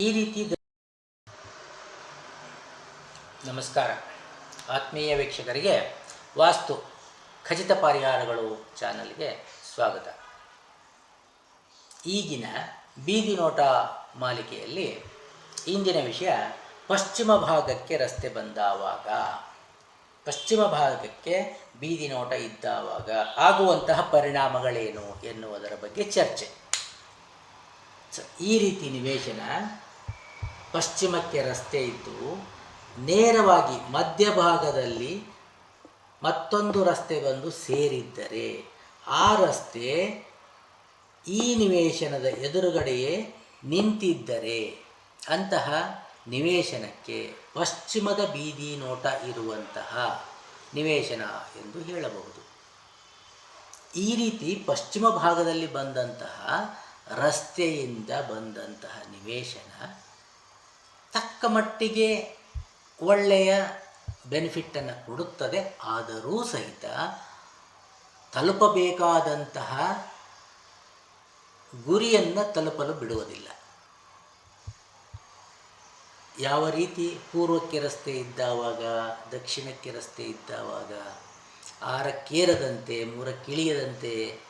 ಈ ರೀತಿ ನಮಸ್ಕಾರ. ಆತ್ಮೀಯ ವೀಕ್ಷಕರಿಗೆ ವಾಸ್ತು ಖಚಿತ ಪರಿಹಾರಗಳು ಚಾನಲ್ಗೆ ಸ್ವಾಗತ. ಈಗಿನ ಬೀದಿ ನೋಟ ಮಾಲಿಕೆಯಲ್ಲಿ ಇಂದಿನ ವಿಷಯ ಪಶ್ಚಿಮ ಭಾಗಕ್ಕೆ ರಸ್ತೆ ಬಂದಾವಾಗ, ಪಶ್ಚಿಮ ಭಾಗಕ್ಕೆ ಬೀದಿ ನೋಟ ಇದ್ದಾವಾಗ ಆಗುವಂತಹ ಪರಿಣಾಮಗಳೇನು ಎನ್ನುವುದರ ಬಗ್ಗೆ ಚರ್ಚೆ. ಈ ರೀತಿ ನಿವೇಶನ ಪಶ್ಚಿಮಕ್ಕೆ ರಸ್ತೆ ಇದ್ದು ನೇರವಾಗಿ ಮಧ್ಯಭಾಗದಲ್ಲಿ ಮತ್ತೊಂದು ರಸ್ತೆ ಬಂದು ಸೇರಿದ್ದರೆ ಆ ರಸ್ತೆ ಈ ನಿವೇಶನದ ಎದುರುಗಡೆಯೇ ನಿಂತಿದ್ದರೆ ಅಂತಹ ನಿವೇಶನಕ್ಕೆ ಪಶ್ಚಿಮದ ಬೀದಿ ನೋಟ ಇರುವಂತಹ ನಿವೇಶನ ಎಂದು ಹೇಳಬಹುದು. ಈ ರೀತಿ ಪಶ್ಚಿಮ ಭಾಗದಲ್ಲಿ ಬಂದಂತಹ ರಸ್ತೆಯಿಂದ ಬಂದಂತಹ ನಿವೇಶನ ತಕ್ಕ ಮಟ್ಟಿಗೆ ಒಳ್ಳೆಯ ಬೆನಿಫಿಟ್ಟನ್ನು ಕೊಡುತ್ತದೆ. ಆದರೂ ಸಹಿತ ತಲುಪಬೇಕಾದಂತಹ ಗುರಿಯನ್ನು ತಲುಪಲು ಬಿಡುವುದಿಲ್ಲ. ಯಾವ ರೀತಿ ಪೂರ್ವಕ್ಕೆ ರಸ್ತೆ ಇದ್ದಾವಾಗ, ದಕ್ಷಿಣಕ್ಕೆ ರಸ್ತೆ ಇದ್ದಾವಾಗ, ಆರಕ್ಕೇರದಂತೆ, ಮೂರಕ್ಕಿಳಿಯದಂತೆ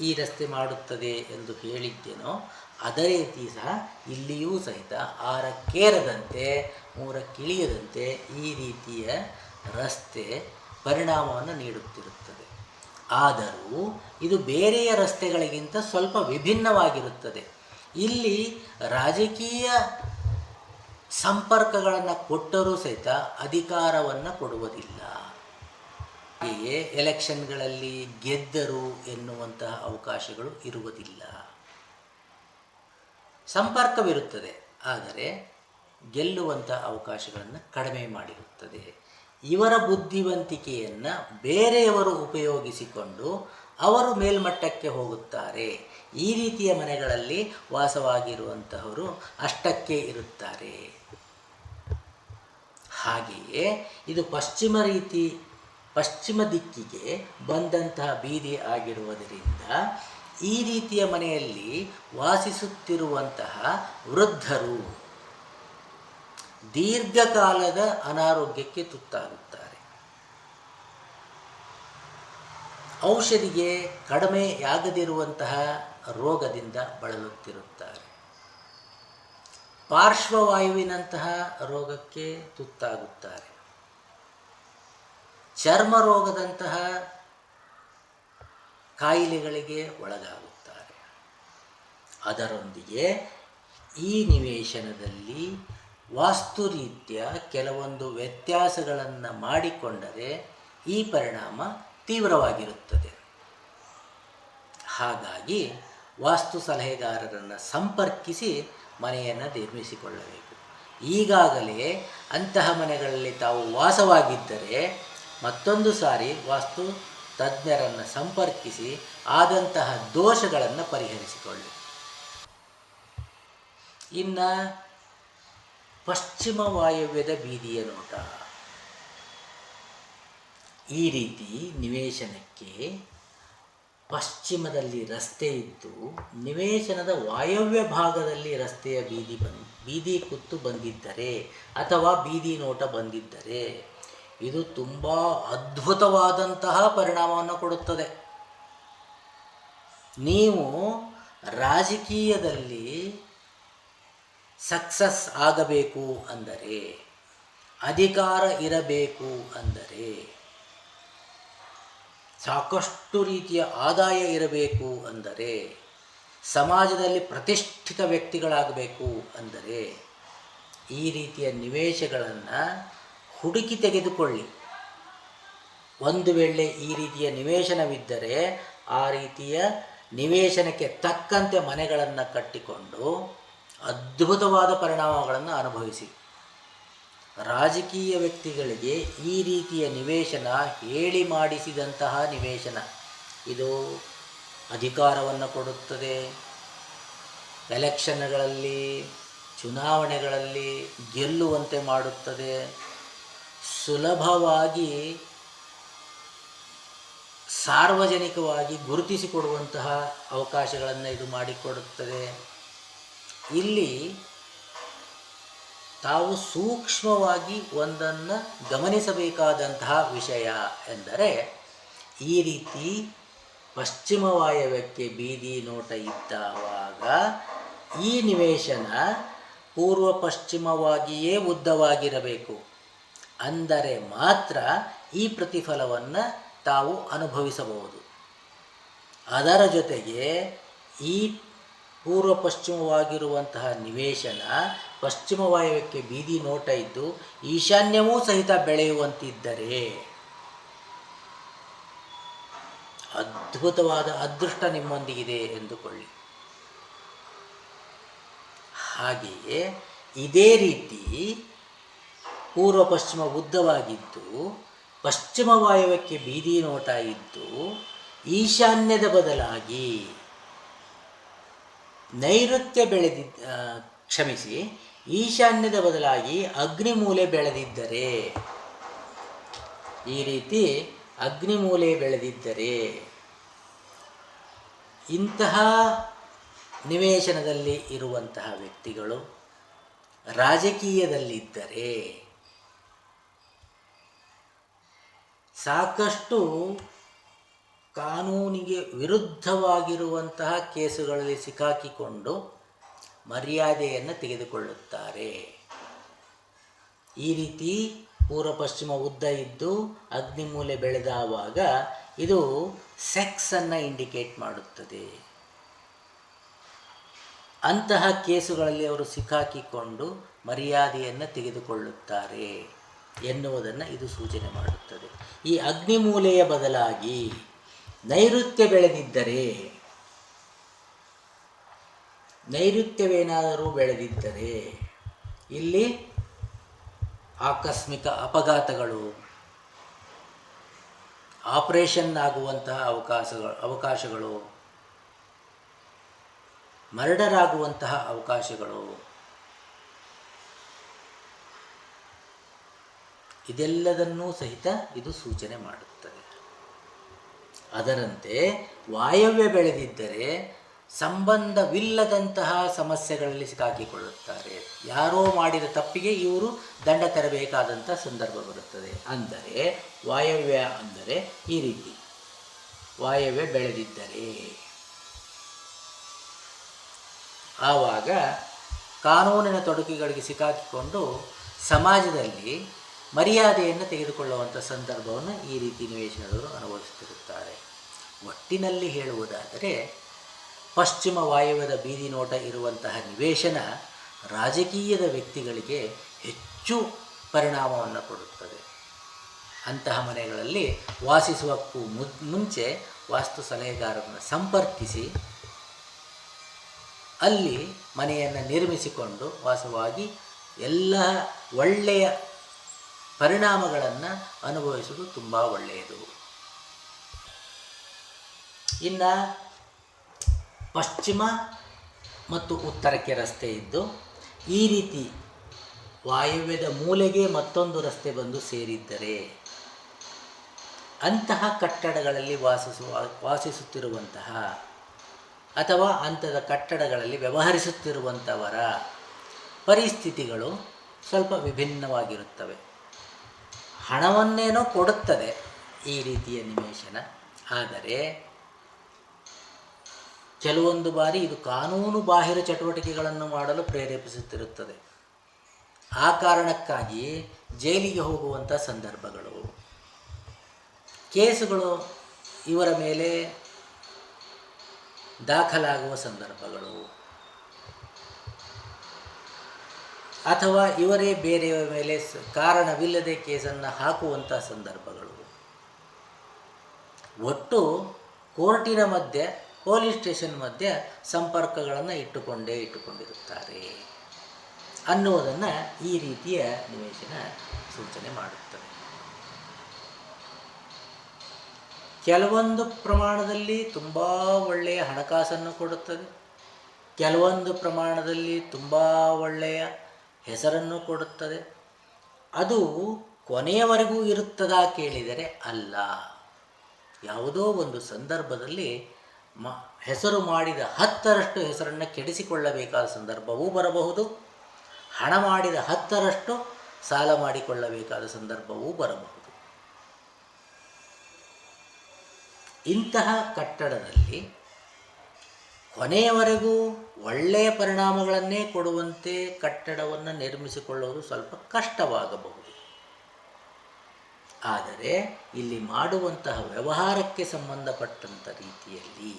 ಈ ರಸ್ತೆ ಮಾಡುತ್ತದೆ ಎಂದು ಹೇಳಿದ್ದೇನೋ, ಅದೇ ರೀತಿ ಸಹ ಇಲ್ಲಿಯೂ ಸಹಿತ ಆರಕ್ಕೇರದಂತೆ, ಮೂರಕ್ಕಿಳಿಯದಂತೆ ಈ ರೀತಿಯ ರಸ್ತೆ ಪರಿಣಾಮವನ್ನು ನೀಡುತ್ತಿರುತ್ತದೆ. ಆದರೂ ಇದು ಬೇರೆಯ ರಸ್ತೆಗಳಿಗಿಂತ ಸ್ವಲ್ಪ ವಿಭಿನ್ನವಾಗಿರುತ್ತದೆ. ಇಲ್ಲಿ ರಾಜಕೀಯ ಸಂಪರ್ಕಗಳನ್ನು ಕೊಟ್ಟರೂ ಸಹಿತ ಅಧಿಕಾರವನ್ನು ಕೊಡುವುದಿಲ್ಲ. ಹೀಗೆ ಎಲೆಕ್ಷನ್ಗಳಲ್ಲಿ ಗೆದ್ದರು ಎನ್ನುವಂತಹ ಅವಕಾಶಗಳು ಇರುವುದಿಲ್ಲ. ಸಂಪರ್ಕವಿರುತ್ತದೆ, ಆದರೆ ಗೆಲ್ಲುವಂಥ ಅವಕಾಶಗಳನ್ನು ಕಡಿಮೆ ಮಾಡಿರುತ್ತದೆ. ಇವರ ಬುದ್ಧಿವಂತಿಕೆಯನ್ನು ಬೇರೆಯವರು ಉಪಯೋಗಿಸಿಕೊಂಡು ಅವರು ಮೇಲ್ಮಟ್ಟಕ್ಕೆ ಹೋಗುತ್ತಾರೆ. ಈ ರೀತಿಯ ಮನೆಗಳಲ್ಲಿ ವಾಸವಾಗಿರುವಂತಹವರು ಅಷ್ಟಕ್ಕೆ ಇರುತ್ತಾರೆ. ಹಾಗೆಯೇ ಇದು ಪಶ್ಚಿಮ ರೀತಿ ಪಶ್ಚಿಮ ದಿಕ್ಕಿಗೆ ಬಂದಂತಹ ಬೀದಿ ಆಗಿರುವುದರಿಂದ ಈ ರೀತಿಯ ಮನೆಯಲ್ಲಿ ವಾಸಿಸುತ್ತಿರುವಂತಹ ವೃದ್ಧರು ದೀರ್ಘಕಾಲದ ಅನಾರೋಗ್ಯಕ್ಕೆ ತುತ್ತಾಗುತ್ತಾರೆ. ಔಷಧಿಗೆ ಕಡಿಮೆಯಾಗದಿರುವಂತಹ ರೋಗದಿಂದ ಬಳಲುತ್ತಿರುತ್ತಾರೆ. ಪಾರ್ಶ್ವವಾಯುವಿನಂತಹ ರೋಗಕ್ಕೆ ತುತ್ತಾಗುತ್ತಾರೆ. ಚರ್ಮ ರೋಗದಂತಹ ಕಾಯಿಲೆಗಳಿಗೆ ಒಳಗಾಗುತ್ತಾರೆ. ಅದರೊಂದಿಗೆ ಈ ನಿವೇಶನದಲ್ಲಿ ವಾಸ್ತು ರೀತ್ಯ ಕೆಲವೊಂದು ವ್ಯತ್ಯಾಸಗಳನ್ನು ಮಾಡಿಕೊಂಡರೆ ಈ ಪರಿಣಾಮ ತೀವ್ರವಾಗಿರುತ್ತದೆ. ಹಾಗಾಗಿ ವಾಸ್ತು ಸಲಹೆಗಾರರನ್ನು ಸಂಪರ್ಕಿಸಿ ಮನೆಯನ್ನು ನಿರ್ಮಿಸಿಕೊಳ್ಳಬೇಕು. ಈಗಾಗಲೇ ಅಂತಹ ಮನೆಗಳಲ್ಲಿ ತಾವು ವಾಸವಾಗಿದ್ದರೆ ಮತ್ತೊಂದು ಸಾರಿ ವಾಸ್ತು ತಜ್ಞರನ್ನು ಸಂಪರ್ಕಿಸಿ ಆದಂತಹ ದೋಷಗಳನ್ನು ಪರಿಹರಿಸಿಕೊಳ್ಳಿ. ಇನ್ನು ಪಶ್ಚಿಮ ವಾಯವ್ಯದ ಬೀದಿಯ ನೋಟ. ಈ ರೀತಿ ನಿವೇಶನಕ್ಕೆ ಪಶ್ಚಿಮದಲ್ಲಿ ರಸ್ತೆ ಇದ್ದು ನಿವೇಶನದ ವಾಯವ್ಯ ಭಾಗದಲ್ಲಿ ರಸ್ತೆಯ ಬೀದಿ ಬಂದ್, ಬೀದಿ ಕುತ್ತು ಬಂದಿದ್ದರೆ ಅಥವಾ ಬೀದಿ ನೋಟ ಬಂದಿದ್ದರೆ ಇದು ತುಂಬ ಅದ್ಭುತವಾದಂತಹ ಪರಿಣಾಮವನ್ನು ಕೊಡುತ್ತದೆ. ನೀವು ರಾಜಕೀಯದಲ್ಲಿ ಸಕ್ಸಸ್ ಆಗಬೇಕು ಅಂದರೆ, ಅಧಿಕಾರ ಇರಬೇಕು ಅಂದರೆ, ಸಾಕಷ್ಟು ರೀತಿಯ ಆದಾಯ ಇರಬೇಕು ಅಂದರೆ, ಸಮಾಜದಲ್ಲಿ ಪ್ರತಿಷ್ಠಿತ ವ್ಯಕ್ತಿಗಳಾಗಬೇಕು ಅಂದರೆ, ಈ ರೀತಿಯ ನಿವೇಶಗಳನ್ನು ಹುಡುಕಿ ತೆಗೆದುಕೊಳ್ಳಿ. ಒಂದು ವೇಳೆ ಈ ರೀತಿಯ ನಿವೇಶನವಿದ್ದರೆ ಆ ರೀತಿಯ ನಿವೇಶನಕ್ಕೆ ತಕ್ಕಂತೆ ಮನೆಗಳನ್ನು ಕಟ್ಟಿಕೊಂಡು ಅದ್ಭುತವಾದ ಪರಿಣಾಮಗಳನ್ನು ಅನುಭವಿಸಿ. ರಾಜಕೀಯ ವ್ಯಕ್ತಿಗಳಿಗೆ ಈ ರೀತಿಯ ನಿವೇಶನ ಹೇಳಿ ಮಾಡಿಸಿದಂತಹ ನಿವೇಶನ. ಇದು ಅಧಿಕಾರವನ್ನು ಕೊಡುತ್ತದೆ. ಎಲೆಕ್ಷನ್ಗಳಲ್ಲಿ, ಚುನಾವಣೆಗಳಲ್ಲಿ ಗೆಲ್ಲುವಂತೆ ಮಾಡುತ್ತದೆ. ಸುಲಭವಾಗಿ ಸಾರ್ವಜನಿಕವಾಗಿ ಗುರುತಿಸಿಕೊಡುವಂತಹ ಅವಕಾಶಗಳನ್ನು ಇದು ಮಾಡಿಕೊಡುತ್ತದೆ. ಇಲ್ಲಿ ತಾವು ಸೂಕ್ಷ್ಮವಾಗಿ ಒಂದನ್ನು ಗಮನಿಸಬೇಕಾದಂತಹ ವಿಷಯ ಎಂದರೆ, ಈ ರೀತಿ ಪಶ್ಚಿಮ ವಾಯವ್ಯಕ್ಕೆ ಬೀದಿ ನೋಟ ಇದ್ದವಾಗ ಈ ನಿವೇಶನ ಪೂರ್ವ ಪಶ್ಚಿಮವಾಗಿಯೇ ಉದ್ದವಾಗಿರಬೇಕು. ಅಂದರೆ ಮಾತ್ರ ಈ ಪ್ರತಿಫಲವನ್ನು ತಾವು ಅನುಭವಿಸಬಹುದು. ಅದರ ಜೊತೆಗೆ ಈ ಪೂರ್ವ ಪಶ್ಚಿಮವಾಗಿರುವಂತಹ ನಿವೇಶನ, ಪಶ್ಚಿಮ ವಾಯವ್ಯಕ್ಕೆ ಬೀದಿ ನೋಟ ಇದ್ದು ಈಶಾನ್ಯವೂ ಸಹಿತ ಬೆಳೆಯುವಂತಿದ್ದರೆ ಅದ್ಭುತವಾದ ಅದೃಷ್ಟ ನಿಮ್ಮೊಂದಿಗಿದೆ ಎಂದುಕೊಳ್ಳಿ. ಹಾಗೆಯೇ ಇದೇ ರೀತಿ ಪೂರ್ವ ಪಶ್ಚಿಮ ಉದ್ದವಾಗಿದ್ದು ಪಶ್ಚಿಮ ವಾಯವ್ಯಕ್ಕೆ ಬೀದಿ ನೋಟ ಇದ್ದು, ಈಶಾನ್ಯದ ಬದಲಾಗಿ ನೈಋತ್ಯ ಬೆಳೆದಿದ್ದ ಕ್ಷಮಿಸಿ, ಈಶಾನ್ಯದ ಬದಲಾಗಿ ಅಗ್ನಿಮೂಲೆ ಬೆಳೆದಿದ್ದರೆ, ಈ ರೀತಿ ಅಗ್ನಿಮೂಲೆ ಬೆಳೆದಿದ್ದರೆ, ಇಂತಹ ನಿವೇಶನದಲ್ಲಿ ಇರುವಂತಹ ವ್ಯಕ್ತಿಗಳು ರಾಜಕೀಯದಲ್ಲಿದ್ದರೆ ಸಾಕಷ್ಟು ಕಾನೂನಿಗೆ ವಿರುದ್ಧವಾಗಿರುವಂತಹ ಕೇಸುಗಳಲ್ಲಿ ಸಿಕ್ಕಾಕಿಕೊಂಡು ಮರ್ಯಾದೆಯನ್ನು ತೆಗೆದುಕೊಳ್ಳುತ್ತಾರೆ. ಈ ರೀತಿ ಪೂರ್ವ ಪಶ್ಚಿಮ ಉದ್ದ ಇದ್ದು ಅಗ್ನಿಮೂಲೆ ಬೆಳೆದಾವಾಗ ಇದು ಸೆಕ್ಸನ್ನು ಇಂಡಿಕೇಟ್ ಮಾಡುತ್ತದೆ. ಅಂತಹ ಕೇಸುಗಳಲ್ಲಿ ಅವರು ಸಿಕ್ಕಾಕಿಕೊಂಡು ಮರ್ಯಾದೆಯನ್ನು ತೆಗೆದುಕೊಳ್ಳುತ್ತಾರೆ. ಎನ್ನುವುದನ್ನು ಇದು ಸೂಚನೆ ಮಾಡುತ್ತದೆ. ಈ ಅಗ್ನಿಮೂಲೆಯ ಬದಲಾಗಿ ನೈಋತ್ಯ ಬೆಳೆದಿದ್ದರೆ, ನೈಋತ್ಯವೇನಾದರೂ ಬೆಳೆದಿದ್ದರೆ, ಇಲ್ಲಿ ಆಕಸ್ಮಿಕ ಅಪಘಾತಗಳು, ಆಪರೇಷನ್ ಆಗುವಂತಹ ಅವಕಾಶಗಳು ಅವಕಾಶಗಳು, ಮರ್ಡರ್ ಆಗುವಂತಹ ಅವಕಾಶಗಳು ಇದೆಲ್ಲದನ್ನೂ ಸಹಿತ ಇದು ಸೂಚನೆ ಮಾಡುತ್ತದೆ. ಅದರಂತೆ ವಾಯವ್ಯ ಬೆಳೆದಿದ್ದರೆ ಸಂಬಂಧವಿಲ್ಲದಂತಹ ಸಮಸ್ಯೆಗಳಲ್ಲಿ ಸಿಕ್ಕಾಕಿಕೊಳ್ಳುತ್ತಾರೆ. ಯಾರೋ ಮಾಡಿದ ತಪ್ಪಿಗೆ ಇವರು ದಂಡ ತೆರಬೇಕಾದಂಥ ಸಂದರ್ಭ ಬರುತ್ತದೆ. ಅಂದರೆ ವಾಯವ್ಯ ಅಂದರೆ ಈ ರೀತಿ. ವಾಯವ್ಯ ಬೆಳೆದಿದ್ದರೆ. ಆವಾಗ ಕಾನೂನಿನ ತೊಡಕುಗಳಿಗೆ ಸಿಕ್ಕಾಕಿಕೊಂಡು ಸಮಾಜದಲ್ಲಿ ಮರ್ಯಾದೆಯನ್ನು ತೆಗೆದುಕೊಳ್ಳುವಂಥ ಸಂದರ್ಭವನ್ನು ಈ ರೀತಿ ನಿವೇಶನದವರು ಅನುಭವಿಸುತ್ತಿರುತ್ತಾರೆ. ಒಟ್ಟಿನಲ್ಲಿ ಹೇಳುವುದಾದರೆ, ಪಶ್ಚಿಮ ವಾಯುವದ ಬೀದಿ ನೋಟ ಇರುವಂತಹ ನಿವೇಶನ ರಾಜಕೀಯದ ವ್ಯಕ್ತಿಗಳಿಗೆ ಹೆಚ್ಚು ಪರಿಣಾಮವನ್ನು ಕೊಡುತ್ತದೆ. ಅಂತಹ ಮನೆಗಳಲ್ಲಿ ವಾಸಿಸುವಕ್ಕೂ ಮುಂಚೆ ವಾಸ್ತು ಸಲಹೆಗಾರರನ್ನು ಸಂಪರ್ಕಿಸಿ, ಅಲ್ಲಿ ಮನೆಯನ್ನು ನಿರ್ಮಿಸಿಕೊಂಡು ವಾಸವಾಗಿ ಎಲ್ಲ ಒಳ್ಳೆಯ ಪರಿಣಾಮಗಳನ್ನು ಅನುಭವಿಸುವುದು ತುಂಬ ಒಳ್ಳೆಯದು. ಇನ್ನು ಪಶ್ಚಿಮ ಮತ್ತು ಉತ್ತರಕ್ಕೆ ರಸ್ತೆ ಇದ್ದು, ಈ ರೀತಿ ವಾಯುವ್ಯದ ಮೂಲೆಗೆ ಮತ್ತೊಂದು ರಸ್ತೆ ಬಂದು ಸೇರಿದ್ದರೆ, ಅಂತಹ ಕಟ್ಟಡಗಳಲ್ಲಿ ವಾಸಿಸುವ, ವಾಸಿಸುತ್ತಿರುವಂತಹ ಅಥವಾ ಅಂಥದ ಕಟ್ಟಡಗಳಲ್ಲಿ ವ್ಯವಹರಿಸುತ್ತಿರುವಂಥವರ ಪರಿಸ್ಥಿತಿಗಳು ಸ್ವಲ್ಪ ವಿಭಿನ್ನವಾಗಿರುತ್ತವೆ. ಹಣವನ್ನೇನೋ ಕೊಡುತ್ತದೆ ಈ ರೀತಿಯ ನಿವೇಶನ. ಆದರೆ ಕೆಲವೊಂದು ಬಾರಿ ಇದು ಕಾನೂನು ಬಾಹಿರ ಚಟುವಟಿಕೆಗಳನ್ನು ಮಾಡಲು ಪ್ರೇರೇಪಿಸುತ್ತಿರುತ್ತದೆ. ಆ ಕಾರಣಕ್ಕಾಗಿ ಜೈಲಿಗೆ ಹೋಗುವಂಥ ಸಂದರ್ಭಗಳು, ಕೇಸುಗಳು ಇವರ ಮೇಲೆ ದಾಖಲಾಗುವ ಸಂದರ್ಭಗಳು ಅಥವಾ ಇವರೇ ಬೇರೆಯವರ ಮೇಲೆ ಕಾರಣವಿಲ್ಲದೆ ಕೇಸನ್ನು ಹಾಕುವಂಥ ಸಂದರ್ಭಗಳು. ಒಟ್ಟು ಕೋರ್ಟಿನ ಮಧ್ಯೆ, ಪೊಲೀಸ್ ಸ್ಟೇಷನ್ ಮಧ್ಯೆ ಸಂಪರ್ಕಗಳನ್ನು ಇಟ್ಟುಕೊಂಡೇ ಇಟ್ಟುಕೊಂಡಿರುತ್ತಾರೆ ಅನ್ನುವುದನ್ನು ಈ ರೀತಿಯ ನಿವೇಶನ ಸೂಚನೆ ಮಾಡುತ್ತದೆ. ಕೆಲವೊಂದು ಪ್ರಮಾಣದಲ್ಲಿ ತುಂಬ ಒಳ್ಳೆಯ ಹಣಕಾಸನ್ನು ಕೊಡುತ್ತದೆ. ಕೆಲವೊಂದು ಪ್ರಮಾಣದಲ್ಲಿ ತುಂಬ ಒಳ್ಳೆಯ ಹೆಸರನ್ನು ಕೊಡುತ್ತದೆ. ಅದು ಕೊನೆಯವರೆಗೂ ಇರುತ್ತದಾ ಕೇಳಿದರೆ ಅಲ್ಲ. ಯಾವುದೋ ಒಂದು ಸಂದರ್ಭದಲ್ಲಿ ಮ, ಹೆಸರು ಮಾಡಿದ ಹತ್ತರಷ್ಟು ಹೆಸರನ್ನು ಕೆಡಿಸಿಕೊಳ್ಳಬೇಕಾದ ಸಂದರ್ಭವೂ ಬರಬಹುದು. ಹಣ ಮಾಡಿದ ಹತ್ತರಷ್ಟು ಸಾಲ ಮಾಡಿಕೊಳ್ಳಬೇಕಾದ ಸಂದರ್ಭವೂ ಬರಬಹುದು. ಇಂತಹ ಕಟ್ಟಡದಲ್ಲಿ ಕೊನೆಯವರೆಗೂ ಒಳ್ಳೆಯ ಪರಿಣಾಮಗಳನ್ನೇ ಕೊಡುವಂತೆ ಕಟ್ಟಡವನ್ನು ನಿರ್ಮಿಸಿಕೊಳ್ಳುವುದು ಸ್ವಲ್ಪ ಕಷ್ಟವಾಗಬಹುದು. ಆದರೆ ಇಲ್ಲಿ ಮಾಡುವಂತಹ ವ್ಯವಹಾರಕ್ಕೆ ಸಂಬಂಧಪಟ್ಟಂಥ ರೀತಿಯಲ್ಲಿ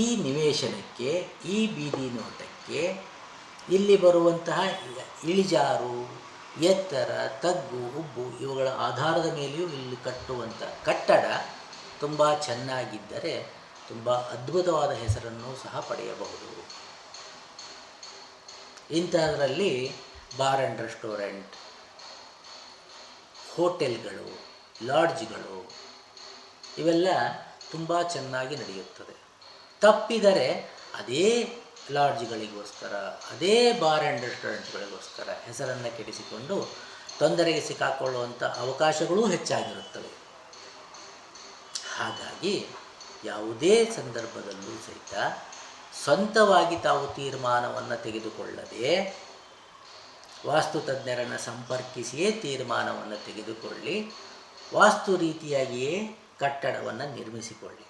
ಈ ನಿವೇಶನಕ್ಕೆ, ಈ ಬೀದಿ ನೋಟಕ್ಕೆ ಇಲ್ಲಿ ಬರುವಂತಹ ಇಳಿಜಾರು, ಎತ್ತರ, ತಗ್ಗು, ಉಬ್ಬು ಇವುಗಳ ಆಧಾರದ ಮೇಲೆಯೂ ಇಲ್ಲಿ ಕಟ್ಟುವಂಥ ಕಟ್ಟಡ ತುಂಬ ಚೆನ್ನಾಗಿದ್ದರೆ ತುಂಬ ಅದ್ಭುತವಾದ ಹೆಸರನ್ನು ಸಹ ಪಡೆಯಬಹುದು. ಇಂಥದ್ರಲ್ಲಿ ಬಾರ್ ಆ್ಯಂಡ್ ರೆಸ್ಟೋರೆಂಟ್, ಹೋಟೆಲ್ಗಳು, ಲಾಡ್ಜ್ಗಳು ಇವೆಲ್ಲ ತುಂಬ ಚೆನ್ನಾಗಿ ನಡೆಯುತ್ತದೆ. ತಪ್ಪಿದರೆ ಅದೇ ಲಾಡ್ಜ್ಗಳಿಗೋಸ್ಕರ, ಅದೇ ಬಾರ್ ಆ್ಯಂಡ್ ರೆಸ್ಟೋರೆಂಟ್ಗಳಿಗೋಸ್ಕರ ಹೆಸರನ್ನು ಕೆಡಿಸಿಕೊಂಡು ತೊಂದರೆಗೆ ಸಿಕ್ಕಾಕೊಳ್ಳುವಂಥ ಅವಕಾಶಗಳೂ ಹೆಚ್ಚಾಗಿರುತ್ತವೆ. ಹಾಗಾಗಿ ಯಾವುದೇ ಸಂದರ್ಭದಲ್ಲೂ ಸಹಿತ ಸ್ವಂತವಾಗಿ ತಾವು ತೀರ್ಮಾನವನ್ನು ತೆಗೆದುಕೊಳ್ಳದೆ ವಾಸ್ತು ತಜ್ಞರನ್ನು ಸಂಪರ್ಕಿಸಿಯೇ ತೀರ್ಮಾನವನ್ನು ತೆಗೆದುಕೊಳ್ಳಿ, ವಾಸ್ತು ರೀತಿಯಾಗಿಯೇ ಕಟ್ಟಡವನ್ನು ನಿರ್ಮಿಸಿಕೊಳ್ಳಿ.